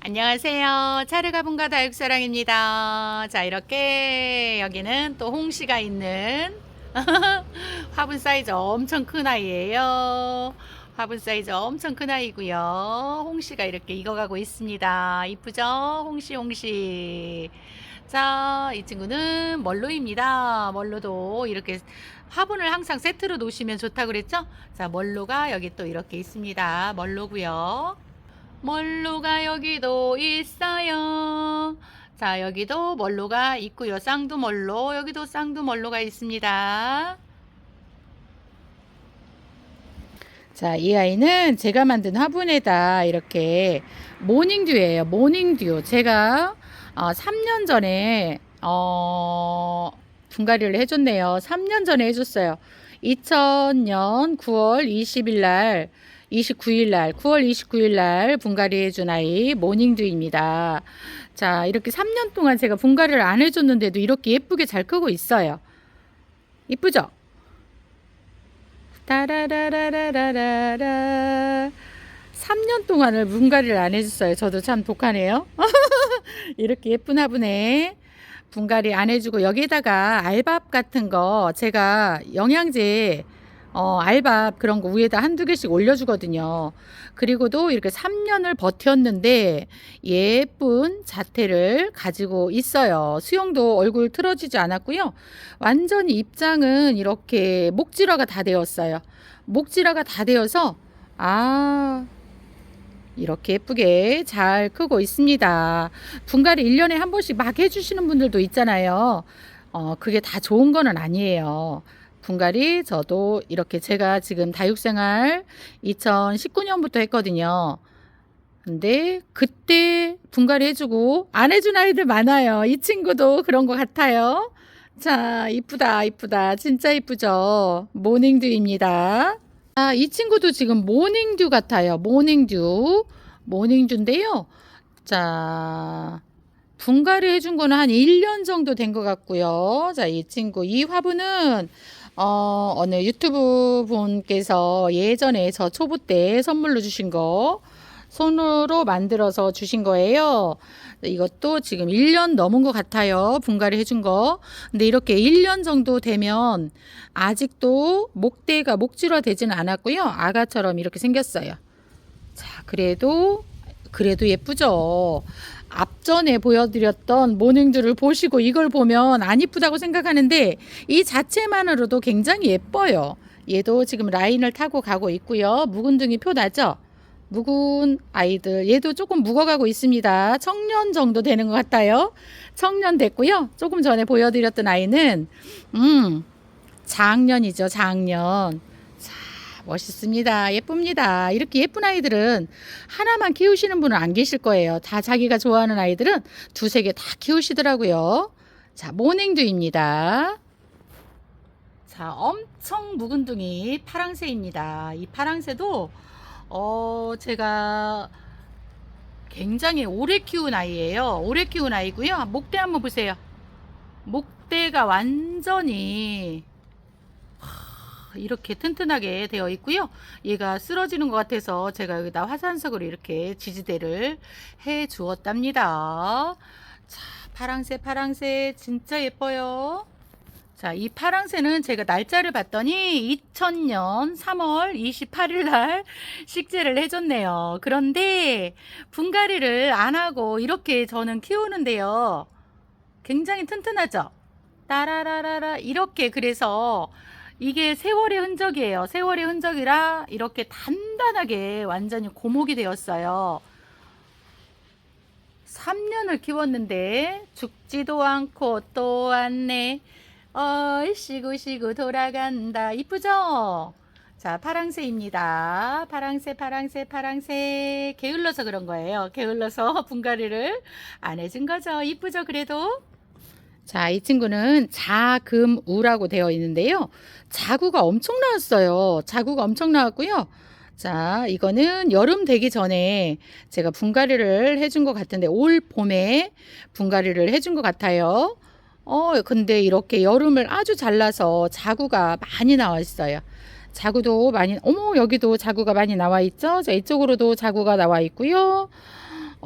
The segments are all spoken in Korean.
안녕하세요. 차르가 분가 다육사랑입니다. 자, 이렇게 여기는 또 홍시가 있는 화분 사이즈 엄청 큰 아이예요. 화분 사이즈 엄청 큰 아이고요. 홍시가 이렇게 익어가고 있습니다. 이쁘죠? 홍시 홍시. 자, 이 친구는 멀로입니다. 멀로도 이렇게 화분을 항상 세트로 놓으시면 좋다고 그랬죠? 자, 멀로가 여기 또 이렇게 있습니다. 멀로고요. 멀로가 여기도 있어요. 자, 여기도 멀로가 있고요. 쌍두멀로, 여기도 쌍두멀로가 있습니다. 자, 이 아이는 제가 만든 화분에다 이렇게 모닝듀예요. 모닝듀. 제가 어, 3년 전에 어, 분갈이를 해줬네요. 3년 전에 해줬어요. 2000년 9월 20일 날 29일 날 9월 29일 날 분갈이 해 준 아이 모닝듀입니다. 자, 이렇게 3년 동안 제가 분갈이를 안 해줬는데도 이렇게 예쁘게 잘 크고 있어요. 이쁘죠? 따라라라라라라 3년 동안을 분갈이를 안 해줬어요. 저도 참 독하네요. 이렇게 예쁜 화분에 분갈이 안 해주고 여기에다가 알밥 같은 거 제가 영양제 어, 알밥 그런 거 위에다 한두 개씩 올려주거든요. 그리고도 이렇게 3년을 버텼는데 예쁜 자태를 가지고 있어요. 수영도 얼굴 틀어지지 않았고요. 완전히 입장은 이렇게 목질화가 다 되었어요. 목질화가 다 되어서 아 이렇게 예쁘게 잘 크고 있습니다. 분갈이 1년에 한 번씩 막 해주시는 분들도 있잖아요. 어, 그게 다 좋은 거는 아니에요. 분갈이 저도 이렇게 제가 지금 다육생활 2019년부터 했거든요. 근데 그때 분갈이 해주고 안 해준 아이들 많아요. 이 친구도 그런 것 같아요. 자, 이쁘다, 이쁘다. 진짜 이쁘죠? 모닝듀입니다. 아, 이 친구도 지금 모닝듀 같아요. 모닝듀. 모닝듀인데요. 자, 분갈이 해준 거는 한 1년 정도 된 것 같고요. 자, 이 친구. 이 화분은 어, 어느 유튜브 분께서 예전에 저 초보 때 선물로 주신 거 손으로 만들어서 주신 거예요. 이것도 지금 1년 넘은 것 같아요. 분갈이 해준 거. 근데 이렇게 1년 정도 되면 아직도 목대가 목질화 되지는 않았고요. 아가처럼 이렇게 생겼어요. 자, 그래도 그래도 예쁘죠. 앞전에 보여드렸던 모닝들을 보시고 이걸 보면 안 이쁘다고 생각하는데 이 자체만으로도 굉장히 예뻐요. 얘도 지금 라인을 타고 가고 있고요. 묵은둥이 표 나죠? 묵은 아이들 얘도 조금 묵어가고 있습니다. 청년 정도 되는 것 같아요. 청년 됐고요. 조금 전에 보여드렸던 아이는 음 작년이죠. 작년. 자 멋있습니다. 예쁩니다. 이렇게 예쁜 아이들은 하나만 키우시는 분은 안 계실 거예요. 다 자기가 좋아하는 아이들은 두세 개 다 키우시더라고요. 자 모닝두입니다. 자 엄청 묵은둥이 파랑새입니다. 이 파랑새도 어, 제가 굉장히 오래 키운 아이예요. 오래 키운 아이고요. 목대 한번 보세요. 목대가 완전히 하, 이렇게 튼튼하게 되어 있고요. 얘가 쓰러지는 것 같아서 제가 여기다 화산석으로 이렇게 지지대를 해 주었답니다. 자, 파랑새, 파랑새 진짜 예뻐요. 자, 이 파랑새는 제가 날짜를 봤더니 2000년 3월 28일 날 식재를 해줬네요. 그런데 분갈이를 안 하고 이렇게 저는 키우는데요. 굉장히 튼튼하죠? 따라라라라 이렇게 그래서 이게 세월의 흔적이에요. 세월의 흔적이라 이렇게 단단하게 완전히 고목이 되었어요. 3년을 키웠는데 죽지도 않고 또 왔네. 얼씨구시구 돌아간다. 이쁘죠? 자, 파랑새입니다. 파랑새, 파랑새, 파랑새. 게을러서 그런 거예요. 게을러서 분갈이를 안 해준 거죠. 이쁘죠? 그래도? 자, 이 친구는 자금우라고 되어 있는데요. 자구가 엄청 나왔어요. 자구가 엄청 나왔고요. 자, 이거는 여름 되기 전에 제가 분갈이를 해준 것 같은데, 올 봄에 분갈이를 해준 것 같아요. 어, 근데 이렇게 여름을 아주 잘라서 자구가 많이 나와 있어요. 자구도 많이, 어머, 여기도 자구가 많이 나와 있죠? 자, 이쪽으로도 자구가 나와 있고요.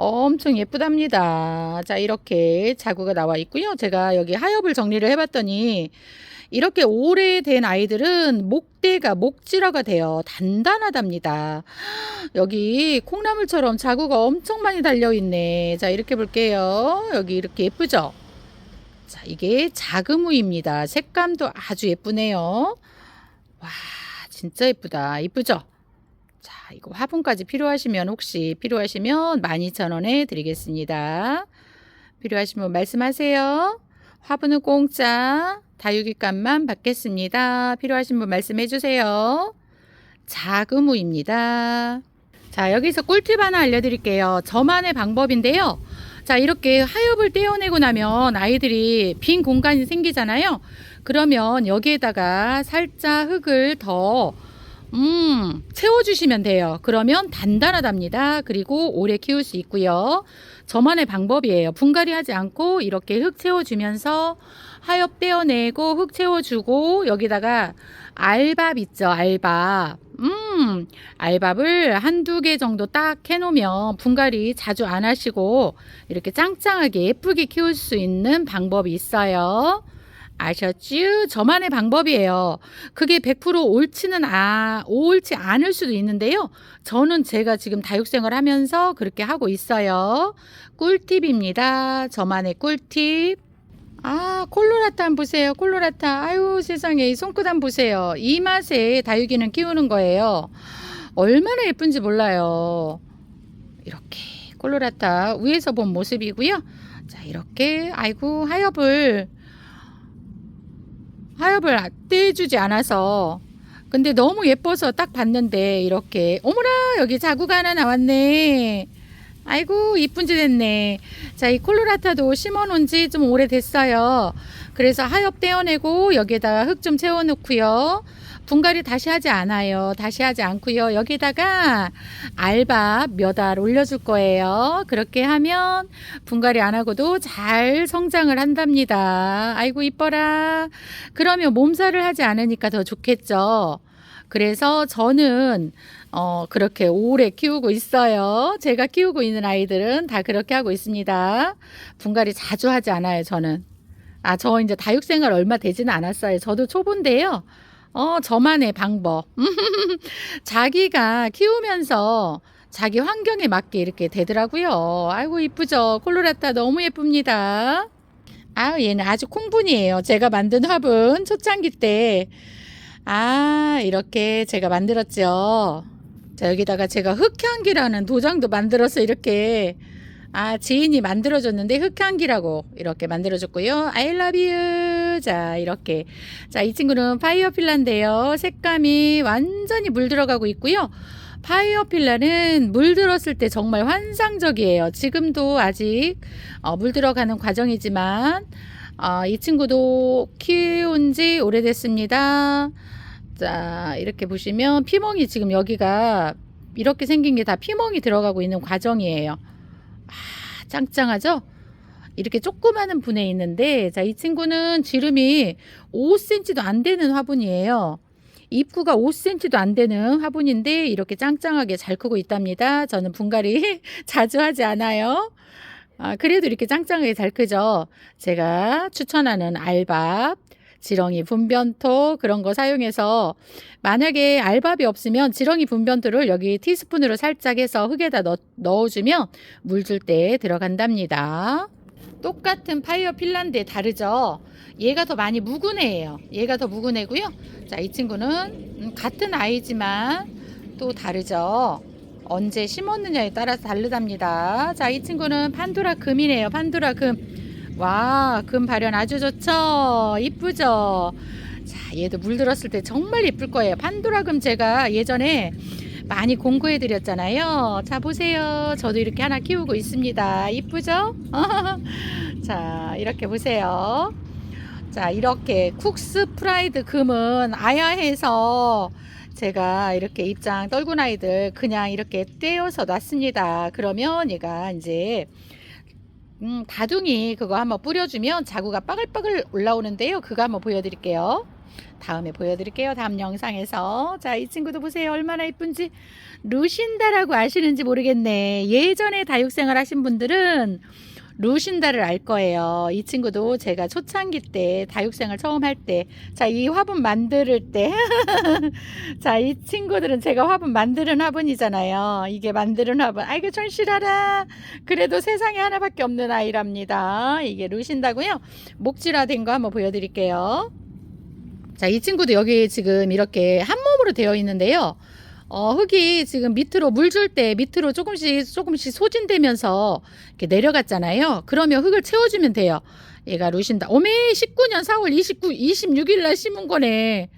엄청 예쁘답니다. 자, 이렇게 자구가 나와 있고요. 제가 여기 하엽을 정리를 해봤더니 이렇게 오래된 아이들은 목대가 목질화가 돼요. 단단하답니다. 여기 콩나물처럼 자구가 엄청 많이 달려 있네. 자, 이렇게 볼게요. 여기 이렇게 예쁘죠? 자, 이게 자그무입니다. 색감도 아주 예쁘네요. 와, 진짜 예쁘다. 예쁘죠? 자, 이거 화분까지 필요하시면 혹시 필요하시면 12,000원에 드리겠습니다. 필요하신 분 말씀하세요. 화분은 공짜, 다육이값만 받겠습니다. 필요하신 분 말씀해 주세요. 자그무입니다. 자, 여기서 꿀팁 하나 알려드릴게요. 저만의 방법인데요. 자, 이렇게 하엽을 떼어내고 나면 아이들이 빈 공간이 생기잖아요. 그러면 여기에다가 살짝 흙을 더 음, 채워주시면 돼요. 그러면 단단하답니다. 그리고 오래 키울 수 있고요. 저만의 방법이에요. 분갈이 하지 않고 이렇게 흙 채워주면서 하엽 떼어내고 흙 채워주고 여기다가 알밥 있죠. 알밥. 음, 알밥을 한두 개 정도 딱 해놓으면 분갈이 자주 안 하시고 이렇게 짱짱하게 예쁘게 키울 수 있는 방법이 있어요. 아셨죠? 저만의 방법이에요. 그게 100% 옳지는 아, 옳지 않을 수도 있는데요. 저는 제가 지금 다육생활 하면서 그렇게 하고 있어요. 꿀팁입니다. 저만의 꿀팁. 아, 콜로라타 한번 보세요. 콜로라타. 아유, 세상에. 이 손끝 한번 보세요. 이 맛에 다육이는 키우는 거예요. 얼마나 예쁜지 몰라요. 이렇게 콜로라타 위에서 본 모습이고요. 자, 이렇게 아이고 하엽을 하엽을 떼주지 않아서 근데 너무 예뻐서 딱 봤는데 이렇게 어머나 여기 자구가 하나 나왔네. 아이고 이쁜 짓 했네. 자, 이 콜로라타도 심어 놓은 지 좀 오래됐어요. 그래서 하엽 떼어내고 여기에다가 흙 좀 채워 놓고요. 분갈이 다시 하지 않아요. 다시 하지 않고요. 여기다가 알밥 몇 알 올려줄 거예요. 그렇게 하면 분갈이 안 하고도 잘 성장을 한답니다. 아이고 이뻐라. 그러면 몸살을 하지 않으니까 더 좋겠죠. 그래서 저는 어, 그렇게 오래 키우고 있어요. 제가 키우고 있는 아이들은 다 그렇게 하고 있습니다. 분갈이 자주 하지 않아요, 저는. 아, 저 이제 다육생활 얼마 되지는 않았어요. 저도 초보인데요. 어, 저만의 방법. 자기가 키우면서 자기 환경에 맞게 이렇게 되더라고요. 아이고, 이쁘죠? 콜로라타 너무 예쁩니다. 아, 얘는 아주 콩분이에요. 제가 만든 화분 초창기 때. 아, 이렇게 제가 만들었죠. 자, 여기다가 제가 흑향기라는 도장도 만들어서 이렇게 아, 지인이 만들어줬는데 흑향기라고 이렇게 만들어줬고요. I love you. 자, 이렇게. 자, 이 친구는 파이어필라인데요. 색감이 완전히 물 들어가고 있고요. 파이어필라는 물 들었을 때 정말 환상적이에요. 지금도 아직 어, 물 들어가는 과정이지만 어, 이 친구도 키운 지 오래됐습니다. 자, 이렇게 보시면 피멍이 지금 여기가 이렇게 생긴 게 다 피멍이 들어가고 있는 과정이에요. 아, 짱짱하죠? 이렇게 조그마한 분에 있는데, 자, 이 친구는 지름이 5cm도 안 되는 화분이에요. 입구가 5cm도 안 되는 화분인데, 이렇게 짱짱하게 잘 크고 있답니다. 저는 분갈이 자주 하지 않아요. 아, 그래도 이렇게 짱짱하게 잘 크죠? 제가 추천하는 알밥, 지렁이 분변토 그런 거 사용해서 만약에 알밥이 없으면 지렁이 분변토를 여기 티스푼으로 살짝 해서 흙에다 넣, 넣어주면 물 줄 때 들어간답니다. 똑같은 파이어 핀란드에 다르죠? 얘가 더 많이 묵은 애예요. 얘가 더 묵은 애고요. 자, 이 친구는 음, 같은 아이지만 또 다르죠. 언제 심었느냐에 따라서 다르답니다. 자, 이 친구는 판도라 금이네요. 판도라 금. 와, 금 발현 아주 좋죠? 이쁘죠? 자, 얘도 물 들었을 때 정말 예쁠 거예요. 판도라 금 제가 예전에 많이 공구해 드렸잖아요. 자, 보세요. 저도 이렇게 하나 키우고 있습니다. 이쁘죠? 자, 이렇게 보세요. 자, 이렇게 쿡스 프라이드 금은 아야해서 제가 이렇게 입장 떨군 아이들 그냥 이렇게 떼어서 놨습니다. 그러면 얘가 이제 음, 다둥이 그거 한번 뿌려주면 자구가 빠글빠글 올라오는데요. 그거 한번 보여드릴게요. 다음에 보여드릴게요. 다음 영상에서. 자, 이 친구도 보세요. 얼마나 이쁜지. 루신다라고 아시는지 모르겠네. 예전에 다육생활 하신 분들은 루신다를 알 거예요. 이 친구도 제가 초창기 때 다육생활 처음 할 때, 자, 이 화분 만들 때, 자, 이 친구들은 제가 화분 만드는 화분이잖아요. 이게 만드는 화분. 아이고, 천실하라. 그래도 세상에 하나밖에 없는 아이랍니다. 이게 루신다고요. 목질화된 거 한번 보여드릴게요. 자, 이 친구도 여기 지금 이렇게 한 몸으로 되어 있는데요. 어, 흙이 지금 밑으로 물 줄 때 밑으로 조금씩 조금씩 소진되면서 이렇게 내려갔잖아요. 그러면 흙을 채워주면 돼요. 얘가 루신다. 오메 19년 4월 29, 26일 날 심은 거네.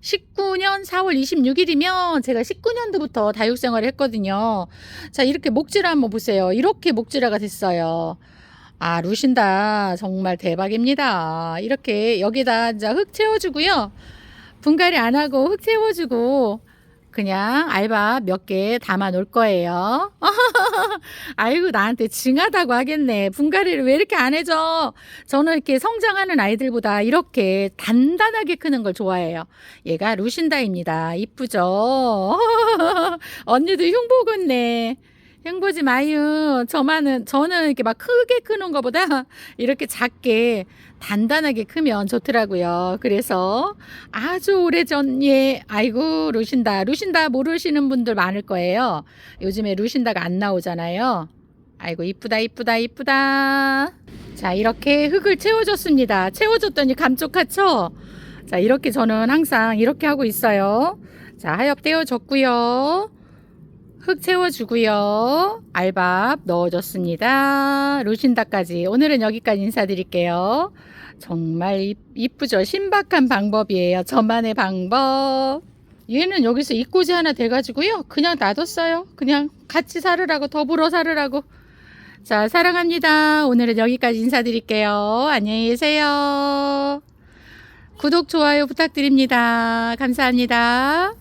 19년 4월 26일이면 제가 19년도부터 다육생활을 했거든요. 자, 이렇게 목질화 한번 보세요. 이렇게 목질화가 됐어요. 아, 루신다. 정말 대박입니다. 이렇게 여기다 이제 흙 채워주고요. 분갈이 안 하고 흙 채워주고 그냥 알바 몇 개 담아 놓을 거예요. 아이고, 나한테 징하다고 하겠네. 분갈이를 왜 이렇게 안 해줘? 저는 이렇게 성장하는 아이들보다 이렇게 단단하게 크는 걸 좋아해요. 얘가 루신다입니다. 이쁘죠? 언니도 흉보겠네. 흉보지 마요. 저만은, 저는 이렇게 막 크게 크는 것보다 이렇게 작게 단단하게 크면 좋더라고요. 그래서 아주 오래전, 예, 아이고, 루신다. 루신다 모르시는 분들 많을 거예요. 요즘에 루신다가 안 나오잖아요. 아이고, 이쁘다, 이쁘다, 이쁘다. 자, 이렇게 흙을 채워줬습니다. 채워줬더니 감쪽같죠? 자, 이렇게 저는 항상 이렇게 하고 있어요. 자, 하엽 떼어줬고요. 흙 채워주고요. 알밥 넣어줬습니다. 루신다까지. 오늘은 여기까지 인사드릴게요. 정말 이- 이쁘죠? 신박한 방법이에요. 저만의 방법. 얘는 여기서 입꼬지 하나 돼가지고요. 그냥 놔뒀어요. 그냥 같이 살으라고, 더불어 살으라고. 자, 사랑합니다. 오늘은 여기까지 인사드릴게요. 안녕히 계세요. 구독, 좋아요 부탁드립니다. 감사합니다.